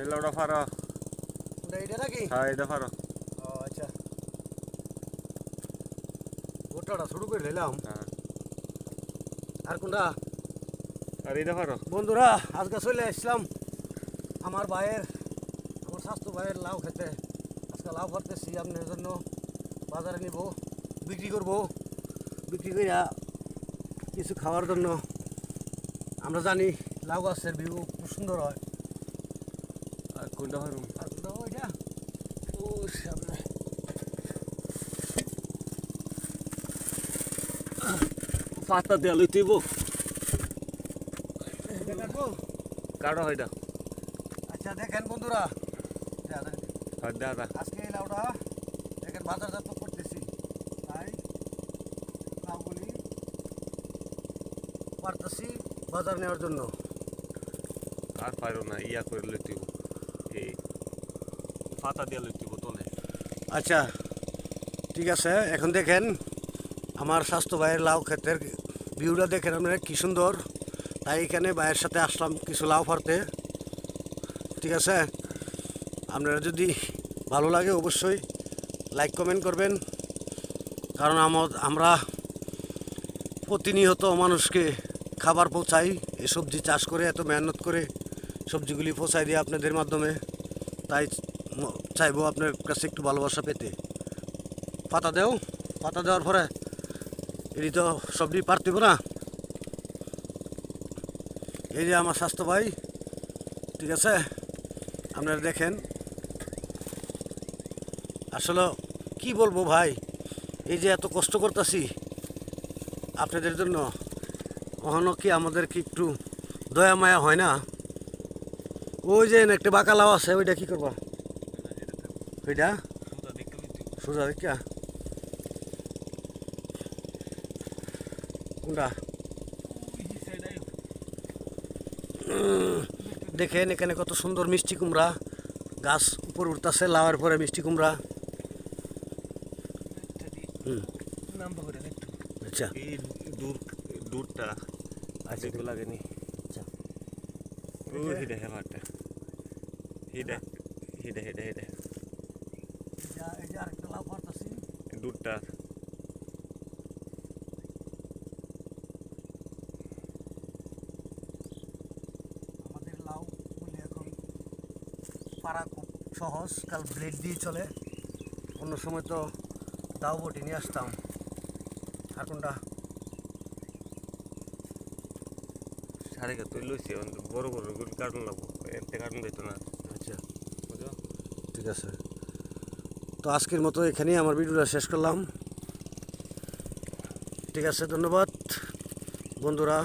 এই লাউটা ফারো কোনটা এটা নাকি? হ্যাঁ এটা ফারো ও আচ্ছা। গোটাটা শুরু করে নিলাম হ্যাঁ। আর কোনটা? আর এটা ফারো বন্ধুরা আজকে চলে আসলাম আমার ভাইয়ের আমার স্বাস্থ্য ভাইয়ের লাউ খেতে। আজকে লাউ ভরতেছি আপনার জন্য। বাজারে নিব বিক্রি করব। বিক্রি করিয়া কিছু খাওয়ার জন্য। আমরা জানি লাউ গাছের ভিউ খুব সুন্দর হয়। আর কোনটা ফারুম আর কোনটা ওইটা ও সামনে। পাতা দেয়া লই তুইব এটা হয়টা আচ্ছা দেখেন বন্ধুরা। হ্যাঁ আজকে এই লাউটা দেখেন বাজারজাত করতেছি। তাই লাউগুলি পারতেছি বাজার নেওয়ার জন্য। আর পারো না ইয়া করে লই তুইব পাতা দিয়া লই তুইব তলে আচ্ছা ঠিক আছে, এখন দেখেন আমার স্বাস্থ্য ভাইয়ের লাউ ক্ষেতের ভিউটা দেখেন আপনারা, কী সুন্দর। তাই এখানে ভাইয়ের সাথে আসলাম কিছু লাউ ফারতে ঠিক আছে, আপনারা যদি ভালো লাগে অবশ্যই লাইক কমেন্ট করবেন। কারণ আমরা প্রতিনিয়ত মানুষকে খাবার পৌঁছাই, এই সবজি চাষ করে, এত মেহনত করে সবজিগুলি পৌঁছাই দিয়ে আপনাদের মাধ্যমে। তাই চাইব আপনার কাছে একটু ভালোবাসা পেতে। পাতা দেও, পাতা দেওয়ার পরে এটি তো সবজি পারতিব না। এই যে আমার স্বাস্থ্য ভাই, ঠিক আছে? আপনারা দেখেন। আসলে কি বলব ভাই, এই যে এত কষ্ট করতেছি আপনাদের জন্য, কখনো কি আমাদের কি একটু দয়া মায়া হয় না? ওই যে একটা বাঁকা লাউ আছে ওইটা কি করবা? ওইটা? সোজা দেখা কোনটা? দেখেন এখানে কত সুন্দর মিষ্টি কুমড়া। গাছ উপর উঠতেছে লাউয়ের পরে মিষ্টি কুমড়া। আচ্ছা। দূরটা। আচ্ছা। দেখতে লাগেনি। আচ্ছা ও হিডা হে ফাটে হিডা হিডা হিডা হিডা দূরটা আমাদের লাউ বলে এখন পাড়া খুব সহজ কাল ব্লেড দিয়ে চলে অন্য সময় তো দাও বটি নিয়ে আসতাম আর কোনটা সাড়ে গা তুই লইছি বড় বড় গুলি কার্টুন লাগবো এতে কার্টুন দিত না। আচ্ছা। বুঝো ঠিক আছে। তো আজকের মতো এখানেই আমার ভিডিওটা শেষ করলাম। ঠিক আছে ধন্যবাদ। বন্ধুরা